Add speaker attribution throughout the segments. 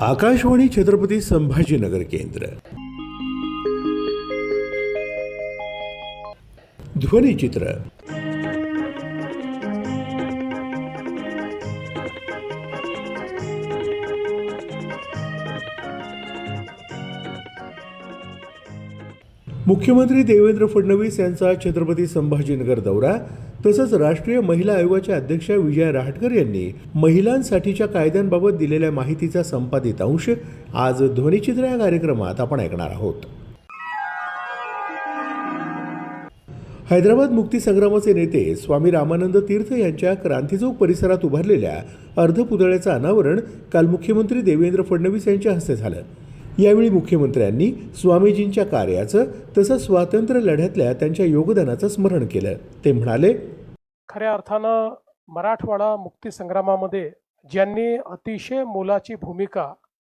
Speaker 1: आकाशवाणी छत्रपती संभाजीनगर केंद्र. ध्वनिचित्र मुख्यमंत्री देवेंद्र फडणवीस यांचा छत्रपती संभाजीनगर दौरा. तसंच राष्ट्रीय महिला आयोगाच्या अध्यक्षा विजया रहाटकर यांनी महिलांसाठीच्या कायद्यांबाबत दिलेल्या माहितीचा संपादित अंश आज ध्वनिचित्र या कार्यक्रमात आपण ऐकणार आहोत. हैदराबाद मुक्तीसंग्रामाचे नेते स्वामी रामानंद तीर्थ यांच्या क्रांतीचौक परिसरात उभारलेल्या अर्धपुतळ्याचं अनावरण काल मुख्यमंत्री देवेंद्र फडणवीस यांच्या हस्ते झालं. यावेळी मुख्यमंत्र्यांनी स्वामीजींच्या कार्याचं तसंच स्वातंत्र्य लढ्यातल्या त्यांच्या योगदानाचं स्मरण केलं. ते म्हणाले
Speaker 2: खऱ्या अर्थानं मराठवाडा मुक्ती संग्रामामध्ये ज्यांनी अतिशय मोलाची भूमिका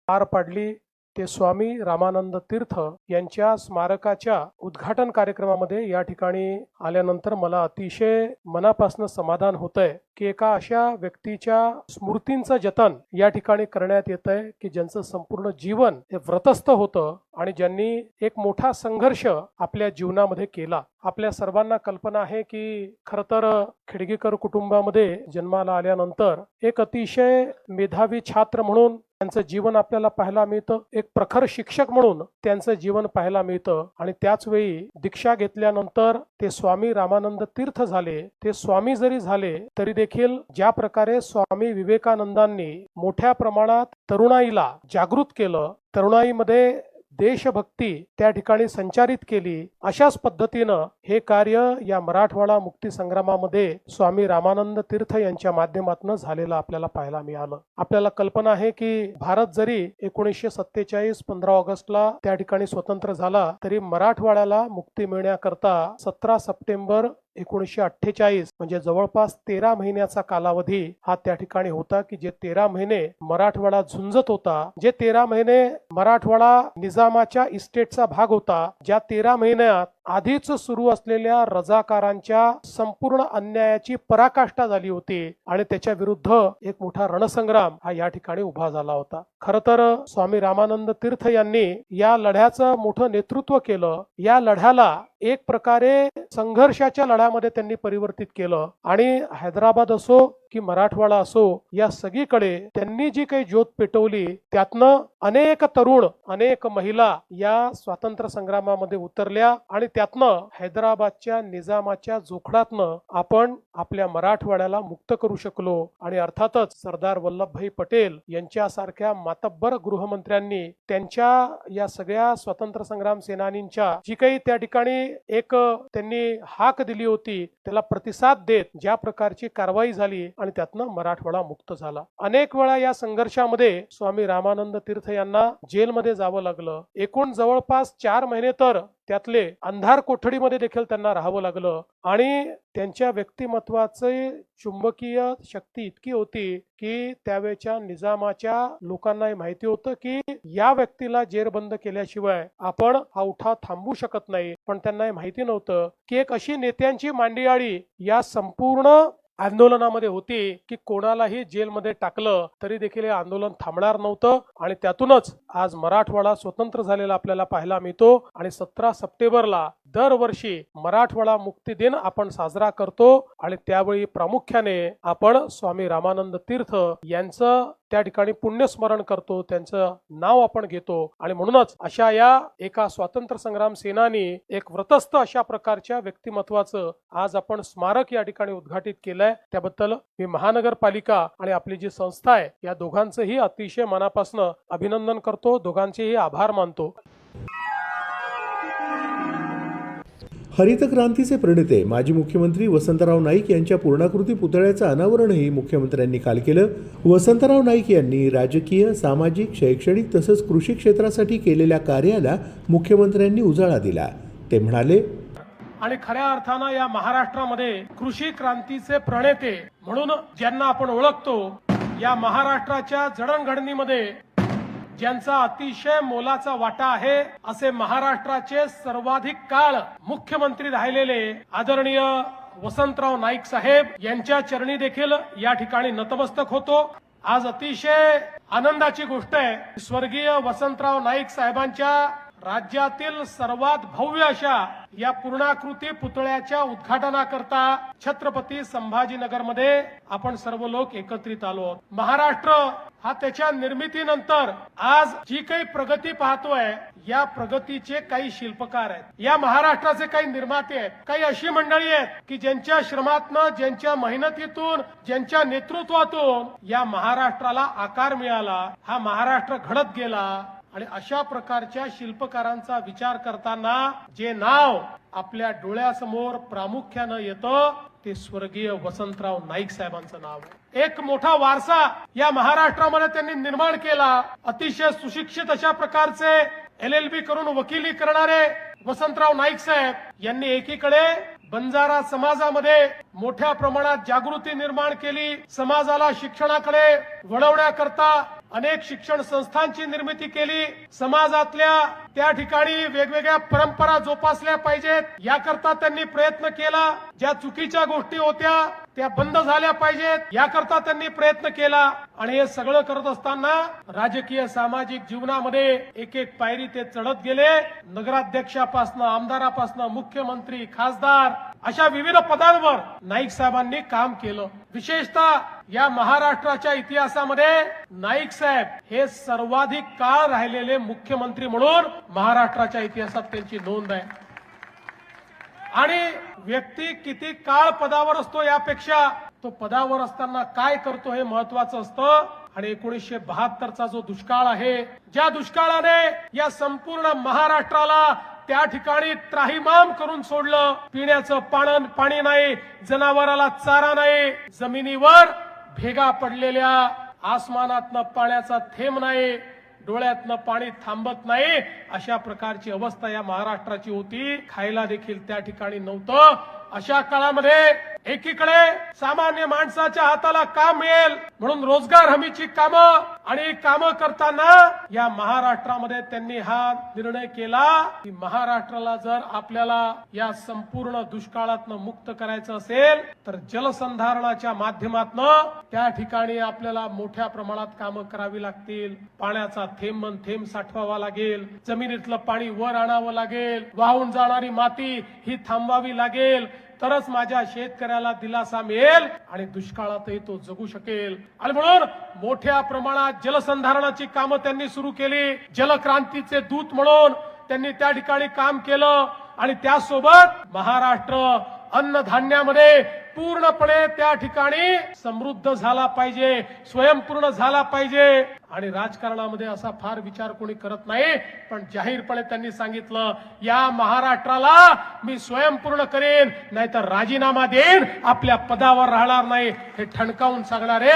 Speaker 2: पार पाडली ते स्वामी रामानंद तीर्थ यांच्या स्मारकाच्या उद्घाटन कार्यक्रमामध्ये या ठिकाणी आल्यानंतर मला अतिशय मनापासून समाधान होत आहे की एका अशा व्यक्तीच्या स्मृतींचं जतन या ठिकाणी करण्यात येत आहे की ज्यांचं संपूर्ण जीवन हे व्रतस्थ होतं. आणि ज्यांनी एक मोठा संघर्ष आपल्या जीवनामध्ये केला आपल्या सर्वांना कल्पना आहे की खर तर खिडगीकर कुटुंबामध्ये जन्माला आल्यानंतर एक अतिशय मेधावी छात्र म्हणून त्यांचं जीवन आपल्याला पाहायला मिळतं एक प्रखर शिक्षक म्हणून त्यांचं जीवन पाहायला मिळतं आणि त्याच वेळी दीक्षा घेतल्यानंतर ते स्वामी रामानंद तीर्थ झाले. ते स्वामी जरी झाले तरी देखील ज्या प्रकारे स्वामी विवेकानंदांनी मोठ्या प्रमाणात तरुणाईला जागृत केलं तरुणाईमध्ये देशभक्ती त्या ठिकाणी संचारित केली अशाच पद्धतीनं हे कार्य या मराठवाडा मुक्ती संग्रामामध्ये स्वामी रामानंद तीर्थ यांच्या माध्यमातून झालेलं आपल्याला पाहायला मिळालं. आपल्याला कल्पना आहे की भारत जरी एकोणीसशे सत्तेचाळीस पंधरा ऑगस्टला त्या ठिकाणी स्वतंत्र झाला तरी मराठवाड्याला मुक्ती मिळण्याकरता सतरा सप्टेंबर एकोणीसशे अठ्ठेचाळीस म्हणजे जवळपास तेरा महिन्याचा कालावधी हा त्या ठिकाणी होता की जे तेरा महिने मराठवाडा झुंजत होता. जे तेरा महिने मराठवाडा निजामाच्या इस्टेटचा भाग होता ज्या तेरा महिन्यात आधीच सुरू असलेल्या रजाकारांच्या संपूर्ण अन्यायाची पराकाष्ठा झाली होती आणि त्याच्या विरुद्ध एक मोठा रणसंग्राम हा या ठिकाणी उभा झाला होता. खर तर स्वामी रामानंद तीर्थ यांनी या लढ्याचं मोठं नेतृत्व केलं. या लढ्याला एक प्रकारे संघर्षाच्या लढ्यामध्ये त्यांनी परिवर्तित केलं. आणि हैदराबाद असो की मराठवाडा असो या सगळीकडे त्यांनी जी काही ज्योत पेटवली त्यातनं अनेक तरुण अनेक महिला या स्वातंत्र्य संग्रामामध्ये उतरल्या आणि त्यातनं हैदराबादच्या निजामाच्या जोखडातनं आपण आपल्या मराठवाड्याला मुक्त करू शकलो. आणि अर्थातच सरदार वल्लभभाई पटेल यांच्यासारख्या मातब्बर गृहमंत्र्यांनी त्यांच्या या सगळ्या स्वातंत्र्य संग्राम सेनानींच्या जी काही त्या ठिकाणी एक त्यांनी हाक दिली होती त्याला प्रतिसाद देत ज्या प्रकारची कारवाई झाली आणि त्यातनं मराठवाडा मुक्त झाला. अनेक वेळा या संघर्षामध्ये स्वामी रामानंद तीर्थ यांना जेलमध्ये जावं लागलं. एकूण जवळपास चार महिने तर त्यातले अंधार कोठडीमध्ये देखील त्यांना राहावं लागलं. आणि त्यांच्या व्यक्तिमत्वाचे चुंबकीय शक्ती इतकी होती की त्यावेळच्या निजामाच्या लोकांनाही माहिती होतं की या व्यक्तीला जेरबंद केल्याशिवाय आपण हा उठाव थांबवू शकत नाही. पण त्यांना हे माहिती नव्हतं की एक अशी नेत्यांची मांडियाळी या संपूर्ण आंदोलनामध्ये होती की कोणालाही जेलमध्ये टाकलं तरी देखील हे आंदोलन थांबणार नव्हतं. आणि त्यातूनच आज मराठवाडा स्वतंत्र झालेला आपल्याला पाहायला मिळतो. आणि सतरा सप्टेंबरला दरवर्षी मराठवाडा मुक्ती दिन आपण साजरा करतो आणि त्यावेळी प्रामुख्याने आपण स्वामी रामानंद तीर्थ यांचं त्या ठिकाणी पुण्यस्मरण करतो त्यांचं नाव आपण घेतो आणि म्हणूनच अशा या एका स्वातंत्र्य संग्राम सेनानी एक व्रतस्थ अशा प्रकारच्या व्यक्तिमत्वाचं आज आपण स्मारक या ठिकाणी उद्घाटित केलंय. त्याबद्दल मी महानगरपालिका आणि आपली जी संस्था आहे या दोघांचंही अतिशय मनापासून अभिनंदन करतो. दोघांचेही आभार मानतो.
Speaker 1: हरित क्रांतीचे प्रणेते माजी मुख्यमंत्री वसंतराव नाईक यांच्या पूर्णाकृती पुतळ्याचं अनावरणही मुख्यमंत्र्यांनी काल केलं. वसंतराव नाईक यांनी राजकीय सामाजिक शैक्षणिक तसंच कृषी क्षेत्रासाठी केलेल्या कार्याला मुख्यमंत्र्यांनी उजाळा दिला. ते म्हणाले
Speaker 2: आणि खऱ्या अर्थानं या महाराष्ट्रामध्ये कृषी क्रांतीचे प्रणेते म्हणून ज्यांना आपण ओळखतो या महाराष्ट्राच्या जडणघडणीमध्ये ज्यांचा अतिशय मोलाचा वाटा आहे असे महाराष्ट्राचे सर्वाधिक काळ मुख्यमंत्री राहिलेले आदरणीय वसंतराव नाईक साहेब यांच्या चरणी देखील या ठिकाणी नतमस्तक होतो. आज अतिशय आनंदाची गोष्ट आहे. स्वर्गीय वसंतराव नाईक साहेबांच्या राज्यातील सर्वात भव्य अशा या पूर्णाकृती पुतळ्याच्या उद्घाटनाकरता छत्रपती संभाजीनगरमध्ये आपण सर्व लोक एकत्रित आलो आहोत. महाराष्ट्र हा त्याच्या निर्मितीनंतर आज जी काही प्रगती पाहतोय या प्रगतीचे काही शिल्पकार आहेत. या महाराष्ट्राचे काही निर्माते आहेत. काही अशी मंडळी आहेत की ज्यांच्या श्रमातनं ज्यांच्या मेहनतीतून ज्यांच्या नेतृत्वातून या महाराष्ट्राला आकार मिळाला हा महाराष्ट्र घडत गेला आणि अशा प्रकारच्या शिल्पकारांचा विचार करताना जे नाव आपल्या डोळ्यासमोर प्रामुख्यानं येतं ते स्वर्गीय वसंतराव नाईक साहेबांचं नाव आहे. एक मोठा वारसा या महाराष्ट्रामध्ये त्यांनी निर्माण केला. अतिशय सुशिक्षित अशा प्रकारचे एल एल बी करून वकिली करणारे वसंतराव नाईक साहेब यांनी एकीकडे बंजारा समाजामध्ये मोठ्या प्रमाणात जागृती निर्माण केली. समाजाला शिक्षणाकडे वळवण्याकरता अनेक शिक्षण संस्थांची निर्मिती केली. समाजातल्या त्या ठिकाणी वेगवेगळ्या परंपरा जोपासल्या पाहिजेत. याकरता त्यांनी प्रयत्न केला. ज्या चुकीच्या गोष्टी होत्या त्या बंद झाल्या पाहिजेत. याकरता त्यांनी प्रयत्न केला. आणि हे सगळं करत असताना राजकीय सामाजिक जीवनामध्ये एक एक पायरी ते चढत गेले. नगराध्यक्षापासनं आमदारापासनं मुख्यमंत्री खासदार अशा विविध पदांवर नाईक साहेबांनी काम केलं. विशेषतः या महाराष्ट्राच्या इतिहासामध्ये नाईक साहेब हे सर्वाधिक काळ राहिलेले मुख्यमंत्री म्हणून महाराष्ट्राच्या इतिहासात त्यांची नोंद आहे. आणि व्यक्ती किती काळ पदावर असतो यापेक्षा तो पदावर असताना काय करतो हे महत्वाचं असतं. आणि एकोणीसशे बहात्तरचा जो दुष्काळ आहे ज्या दुष्काळाने या संपूर्ण महाराष्ट्राला त्या ठिकाणी त्राहिमाम करून सोडलं. पिण्याचं पाणन पाणी नाही जनावराला चारा नाही. जमिनीवर भेगा पडलेल्या आसमानातनं पाण्याचा थेंब नाही डोळ्यातनं पाणी थांबत नाही अशा प्रकारची अवस्था या महाराष्ट्राची होती. खायला देखील त्या ठिकाणी नव्हतं. अशा काळामध्ये एकीकडे सामान्य माणसाच्या हाताला काम मिळेल म्हणून रोजगार हमीची कामं आणि कामं करताना या महाराष्ट्रामध्ये त्यांनी हा निर्णय केला की महाराष्ट्राला जर आपल्याला या संपूर्ण दुष्काळातनं मुक्त करायचं असेल तर जलसंधारणाच्या माध्यमातनं त्या ठिकाणी आपल्याला मोठ्या प्रमाणात कामं करावी लागतील. पाण्याचा थेंब थेंब साठवावा लागेल. जमिनीतलं पाणी वर आणावं लागेल. वाहून जाणारी माती ही थांबवावी लागेल. तरच माझ्या शेतकऱ्याला दिलासा मिळेल आणि दुष्काळातही तो जगू शकेल. आणि म्हणून मोठ्या प्रमाणात जलसंधारणाची कामं त्यांनी सुरू केली. जलक्रांतीचे दूत म्हणून त्यांनी त्या ठिकाणी काम केलं. आणि त्यासोबत महाराष्ट्र अन्नधान्यामध्ये पूर्णपणे त्या ठिकाणी समृद्ध झाला पाहिजे स्वयंपूर्ण झाला पाहिजे. आणि राजकारणामध्ये असा फार विचार कोणी करत नाही पण जाहीरपणे त्यांनी सांगितलं या महाराष्ट्राला मी स्वयंपूर्ण करेन नाहीतर राजीनामा देईन आपल्या पदावर राहणार नाही हे ठणकावून सांगणारे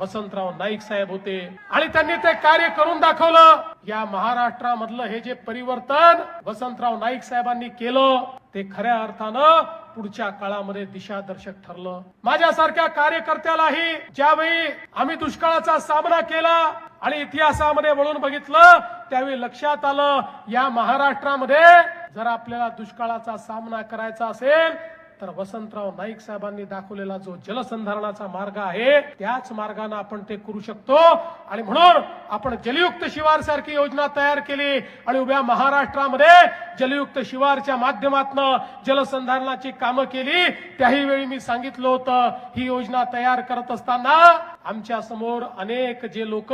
Speaker 2: वसंतराव नाईक साहेब होते. आणि त्यांनी ते कार्य करून दाखवलं. या महाराष्ट्रामधलं हे जे परिवर्तन वसंतराव नाईक साहेबांनी केलं ते खऱ्या अर्थानं पुढच्या काळामध्ये दिशादर्शक ठरलं. माझ्यासारख्या कार्यकर्त्यालाही ज्यावेळी आम्ही दुष्काळाचा सामना केला आणि इतिहासामध्ये वळून बघितलं त्यावेळी लक्षात आलं या महाराष्ट्रामध्ये जर आपल्याला दुष्काळाचा सामना करायचा असेल तर वसंतराव नाईक साहेबांनी दाखवलेला जो जलसंधारणाचा मार्ग आहे त्याच मार्गाने आपण ते करू शकतो. आणि म्हणून आपण जलयुक्त शिवार सारखी योजना तयार केली आणि उभ्या महाराष्ट्रामध्ये जलयुक्त शिवारच्या माध्यमातून जलसंधारणाची कामं केली. त्याही वेळी मी सांगितलं होतं ही योजना तयार करत असताना आमच्यासमोर अनेक जे लोक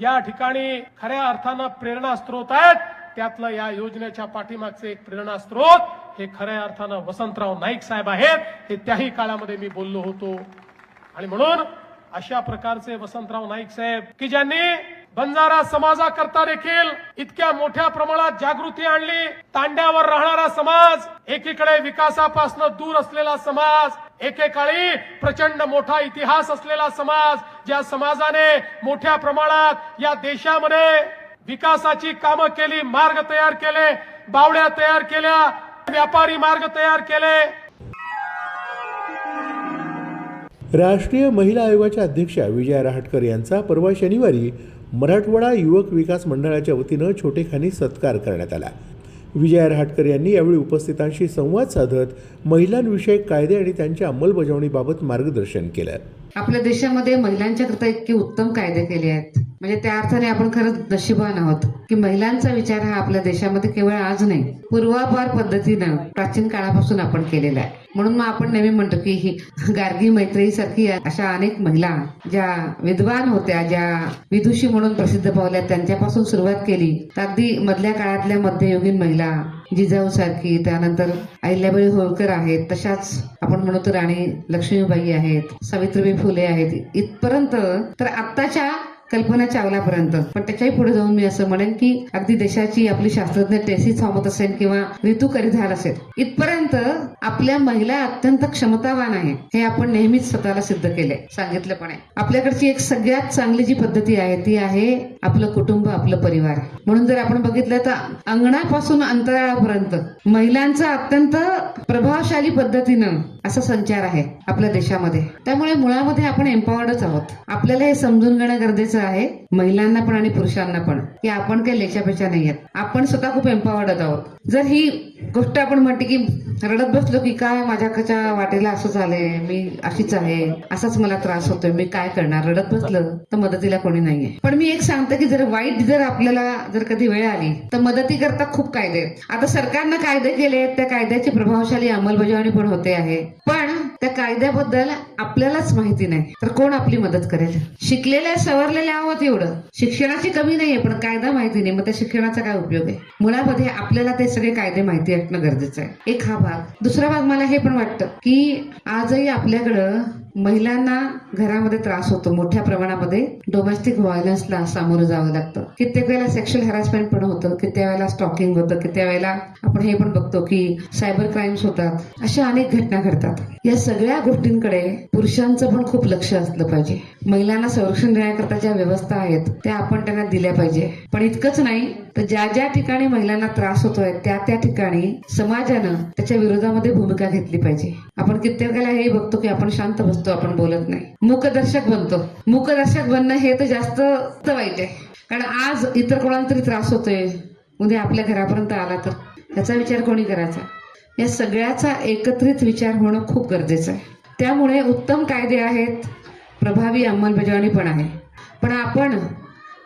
Speaker 2: या ठिकाणी खऱ्या अर्थानं प्रेरणा स्रोत आहेत त्यातलं या योजनेच्या पाठीमागचे एक प्रेरणा स्त्रोत हे खऱ्या अर्थानं वसंतराव नाईक साहेब आहेत हे त्याही काळामध्ये मी बोललो होतो. आणि म्हणून अशा प्रकारचे वसंतराव नाईक साहेब की ज्यांनी बंजारा समाजाकरता देखील इतक्या मोठ्या प्रमाणात जागृती आणली तांड्यावर राहणारा समाज एकीकडे विकासापासून दूर असलेला समाज एकेकाळी प्रचंड मोठा इतिहास असलेला समाज ज्या समाजाने मोठ्या प्रमाणात या देशामध्ये विकासाची कामं केली मार्ग तयार केले बावड्या तयार केल्या व्यापारी मार्ग तयार केले.
Speaker 1: राष्ट्रीय महिला आयोगाच्या अध्यक्षा विजया रहाटकर यांचा परवा शनिवारी मराठवाडा युवक विकास मंडळाच्या वतीनं छोटेखानी सत्कार करण्यात आला. विजया रहाटकर यांनी यावेळी उपस्थितांशी संवाद साधत महिलांविषयक कायदे आणि त्यांच्या अंमलबजावणीबाबत मार्गदर्शन केलं.
Speaker 3: आपल्या देशामध्ये महिलांच्याकरता इतके उत्तम कायदे केले आहेत. म्हणजे त्या अर्थाने आपण खरंच नशिबान आहोत की महिलांचा विचार हा आपल्या देशामध्ये केवळ आज नाही पूर्वापार पद्धतीनं प्राचीन काळापासून आपण केलेला आहे. म्हणून मग आपण नेहमी म्हणतो की गार्गी मैत्रेयी सारखी अशा अनेक महिला ज्या विद्वान होत्या ज्या विदुषी म्हणून प्रसिद्ध पावल्या त्यांच्यापासून सुरुवात केली. तर अगदी मधल्या काळातल्या मध्ययुगीन महिला जिजाऊ सारखी त्यानंतर अहिल्याबाई होळकर आहेत तशाच आपण म्हणतो राणी लक्ष्मीबाई आहेत सावित्रीबाई फुले आहेत इथपर्यंत तर आत्ताच्या कल्पना चावलापर्यंत. पण त्याच्याही पुढे जाऊन मी असं म्हणेन की अगदी देशाची आपली शास्त्रज्ञ टेसी थॉमत असेल किंवा ऋतू करिधार असेल इथपर्यंत आपल्या महिला अत्यंत क्षमतावान आहे हे आपण नेहमीच स्वतःला सिद्ध केलंय सांगितलं पण आहे आपल्याकडची एक सगळ्यात चांगली जी पद्धती आहे ती आहे आपलं कुटुंब आपलं परिवार. म्हणून जर आपण बघितलं तर अंगणापासून अंतराळापर्यंत महिलांचा अत्यंत प्रभावशाली पद्धतीनं असा संचार आहे आपल्या देशामध्ये. त्यामुळे मुळामध्ये आपण एम्पॉवर्डच आहोत. आपल्याला हे समजून घेणं गरजेचं आहे महिलांना पण आणि पुरुषांना पण की आपण काही लेच्यापेक्षा नाही आहेत. आपण स्वतः खूप एम्पॉवर्ड आहोत. जर ही गोष्ट आपण म्हणते की रडत बसलो की काय माझ्याकडच्या वाटेला असं झालंय मी अशीच आहे असाच मला त्रास होतोय मी काय करणार? रडत बसलं तर मदतीला कोणी नाहीये. पण मी एक सांगते की जर वाईट जर आपल्याला जर कधी वेळ आली तर मदती करता खूप कायदे आहेत. आता सरकारनं कायदे केले त्या कायद्याची प्रभावशाली अंमलबजावणी पण होते आहे. पण त्या कायद्याबद्दल आपल्यालाच माहिती नाही. तर कोण आपली मदत करेल? शिकलेल्या सवरलेल्या आहोत एवढं. शिक्षणाची कमी नाहीये पण कायदा माहिती नाही. मग त्या शिक्षणाचा काय उपयोग आहे? मुळामध्ये आपल्याला ते सगळे कायदे माहिती असणं गरजेचं आहे. एक हा भाग. दुसरा भाग मला हे पण वाटतं की आजही आपल्याकडं महिलांना घरामध्ये त्रास होतो मोठ्या प्रमाणामध्ये डोमेस्टिक व्हायलन्सला सामोरं जावं लागतं. कित्येक वेळेला सेक्शुअल हॅरासमेंट पण होतं कित्येक वेळेला स्टॉकिंग होतं कित्येक वेळेला आपण हे पण बघतो की सायबर क्राईम्स होतात. अशा अनेक घटना घडतात. या सगळ्या गोष्टींकडे पुरुषांचं पण खूप लक्ष असलं पाहिजे. महिलांना संरक्षण देण्याकरता ज्या व्यवस्था आहेत त्या आपण त्यांना दिल्या पाहिजे. पण इतकंच नाही तर ज्या ज्या ठिकाणी महिलांना त्रास होतोय त्या त्या ठिकाणी समाजानं त्याच्या विरोधामध्ये भूमिका घेतली पाहिजे. आपण कित्येक वेळेला हे बघतो की आपण शांत बसतो. आपण बोलत नाही. मुखदर्शक बनतो. मुखदर्शक बनणं हे तर जास्त वाईट आहे. कारण आज इतर कोणाला तरी त्रास होतोय. उद्या आपल्या घरापर्यंत आला तर. याचा विचार कोणी करायचा? या सगळ्याचा एकत्रित विचार होणं खूप गरजेचं आहे. त्यामुळे उत्तम कायदे आहेत. प्रभावी अंमलबजावणी पण आहे. पण आपण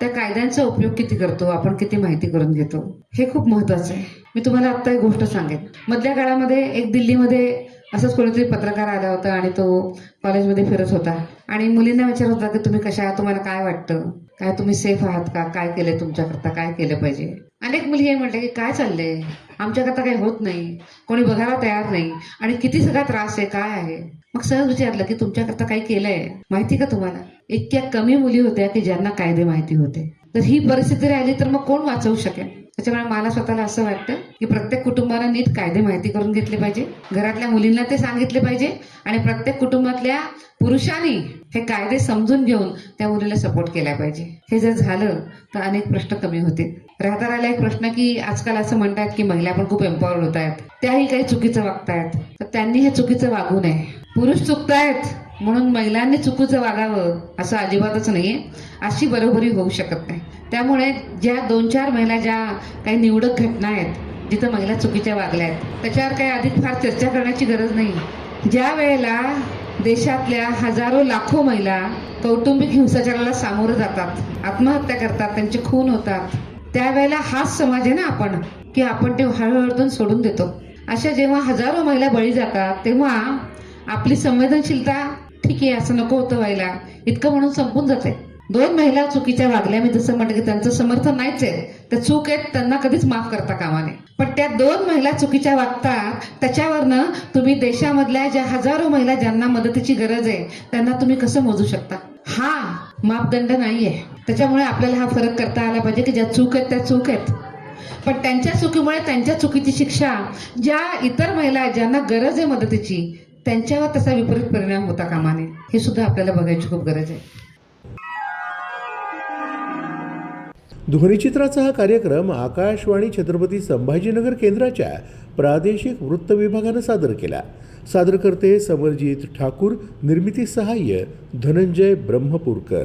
Speaker 3: त्या कायद्यांचा उपयोग किती करतो? आपण किती माहिती करून घेतो? हे खूप महत्वाचं आहे. मी तुम्हाला आत्ता एक गोष्ट सांगेन. मधल्या काळामध्ये एक दिल्लीमध्ये असंच कोणीतरी पत्रकार आला होता आणि तो कॉलेजमध्ये फिरत होता. आणि मुलींना विचारत होता की तुम्ही कशा आहात? तुम्हाला काय वाटतं? काय तुम्ही सेफ आहात का? काय केलंय तुमच्याकरता? काय केलं पाहिजे? अनेक मुली हे म्हटले की काय चाललंय? आमच्याकरता काही होत नाही. कोणी बघायला तयार नाही. आणि किती सगळा त्रास आहे काय आहे? मग सहज विचारलं की तुमच्याकरता काही केलंय? माहिती का तुम्हाला? इतक्या कमी मुली होत्या की ज्यांना कायदे माहिती होते. तर ही परिस्थिती राहिली तर मग कोण वाचवू शकेल? त्याच्यामुळे मला स्वतःला असं वाटतं की प्रत्येक कुटुंबाला नीट कायदे माहिती करून घेतले पाहिजे. घरातल्या मुलींना ते सांगितले पाहिजे आणि प्रत्येक कुटुंबातल्या पुरुषांनी हे कायदे समजून घेऊन त्या मुलीला सपोर्ट केला पाहिजे. हे जर झालं तर अनेक प्रश्न कमी होतील. राहता राहिला एक प्रश्न की आजकाल असं म्हणतात की महिला पण खूप एम्पॉवर्ड होत आहेत त्याही काही चुकीचं वागतायत. तर त्यांनी हे चुकीचं वागू नये. पुरुष चुकतायत. म्हणून महिलांनी चुकीचं वागावं असं अजिबातच नाहीये. अशी बरोबरी होऊ शकत नाही. त्यामुळे ज्या दोन चार महिला ज्या काही निवडक घटना आहेत जिथं महिला चुकीच्या वागल्या आहेत त्याच्यावर काही अधिक फार चर्चा करण्याची गरज नाही. ज्या वेळेला देशातल्या हजारो लाखो महिला कौटुंबिक हिंसाचाराला सामोरं जातात आत्महत्या करतात त्यांचे खून होतात त्यावेळेला हाच समाज आहे ना आपण की आपण ते हळूहळू सोडून देतो. अशा जेव्हा हजारो महिला बळी जातात तेव्हा आपली संवेदनशीलता ठीक आहे असं नको होतं व्हायला. इतकं म्हणून संपून जाते. दोन महिला चुकीच्या वागल्या मी जसं म्हटलं की त्यांचं समर्थन नाहीच आहे. त्या चूक आहेत त्यांना कधीच माफ करता कामा नये. पण त्या दोन महिला चुकीच्या वागतात त्याच्यावरनं तुम्ही देशामधल्या ज्या हजारो महिला ज्यांना मदतीची गरज आहे त्यांना तुम्ही कसं मोजू शकता? हा मापदंड नाहीये. त्याच्यामुळे आपल्याला हा फरक करता आला पाहिजे की ज्या चूक आहेत त्या चूक आहेत. पण त्यांच्या चुकीमुळे त्यांच्या चुकीची शिक्षा ज्या इतर महिला आहेत, ज्यांना गरज आहे मदतीची त्यांच्यावर तसा विपरीत परिणाम होता कामाने. हे सुद्धा आपल्याला बघायची खूप गरज आहे.
Speaker 1: ध्वनिचित्राचा हा कार्यक्रम आकाशवाणी छत्रपती संभाजीनगर केंद्राच्या प्रादेशिक वृत्त विभागानं सादर केला. सादरकर्ते समरजित ठाकूर निर्मिती सहाय्य धनंजय ब्रह्मपूरकर.